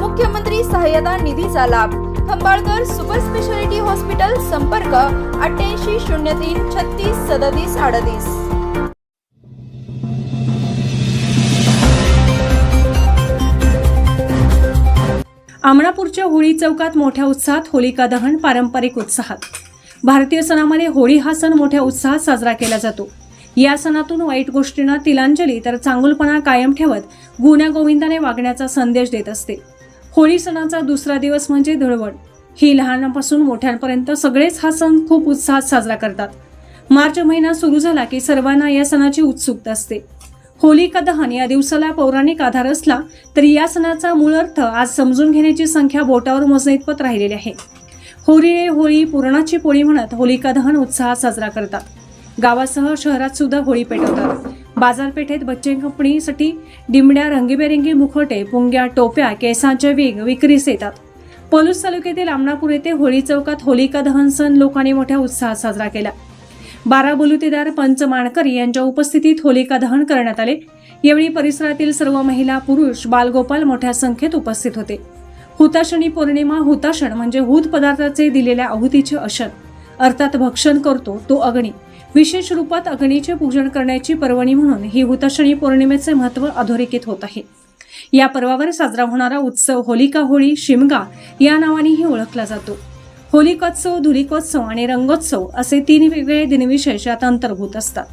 मुख्यमंत्री सहाय्यता निधीचा लाभ. खंबाळकर सुपर स्पेशालिटी हॉस्पिटल संपर्क अठ्ठ्याऐंशी शून्य तीन छत्तीस सदतीस अडतीस. आमणापूरच्या होळी चौकात मोठ्या उत्साहात होलिका दहन पारंपरिक उत्साहात. भारतीय सणामध्ये होळी हा सण मोठ्या उत्साहात साजरा केला जातो. या सणातून वाईट गोष्टींना तिलांजली तर चांगुलपणा कायम ठेवत गुण्या गोविंदाने वागण्याचा संदेश देत असते. होळी सणाचा दुसरा दिवस म्हणजे धुळवड ही लहानापासून मोठ्यांपर्यंत सगळेच हा सण खूप उत्साहात साजरा करतात. मार्च महिना सुरू झाला की सर्वांना या सणाची उत्सुकता असते. होलिका दहन या दिवसाला पौराणिक आधार असला तरी या सणाचा मूळ अर्थ आज समजून घेण्याची संख्या बोटावर मोजणे इतपत राहिलेली आहे. होळी रे होळी पुरणाची पोळी म्हणत होलिका दहन उत्साहात साजरा करतात. गावासह शहरात सुद्धा होळी पेटवतात. बाजारपेठेत बच्चे कंपनीसाठी डिमड्या रंगीबेरंगी मुखवटे पुंग्या टोप्या केसांचे वेग विक्रीस येतात. पलूस तालुक्यातील आमणापूर येथे होळी चौकात होलिका दहन सण लोकांनी मोठ्या उत्साहात साजरा केला. बारा बलुतेदार पंच माणकरी यांच्या उपस्थितीत होलिका दहन करण्यात आले. यावेळी परिसरातील सर्व महिला पुरुष बालगोपाल मोठ्या संख्येत उपस्थित होते. हुताशणी पौर्णिमा हुताशण म्हणजे हूत पदार्थाचे दिलेल्या आहुतीचे अशन. अर्थात भक्षण करतो तो अग्नी. विशेष रूपात अग्नीचे पूजन करण्याची पर्वणी म्हणून ही हुतशनी पौर्णिमेचे महत्त्व अधोरेखित होत आहे. या पर्वावर साजरा होणारा उत्सव होलिका होळी शिमगा या नावानेही ओळखला जातो. होलिकोत्सव धुलिकोत्सव आणि रंगोत्सव असे तीन वेगवेगळे दिनविशेष यात अंतर्भूत असतात.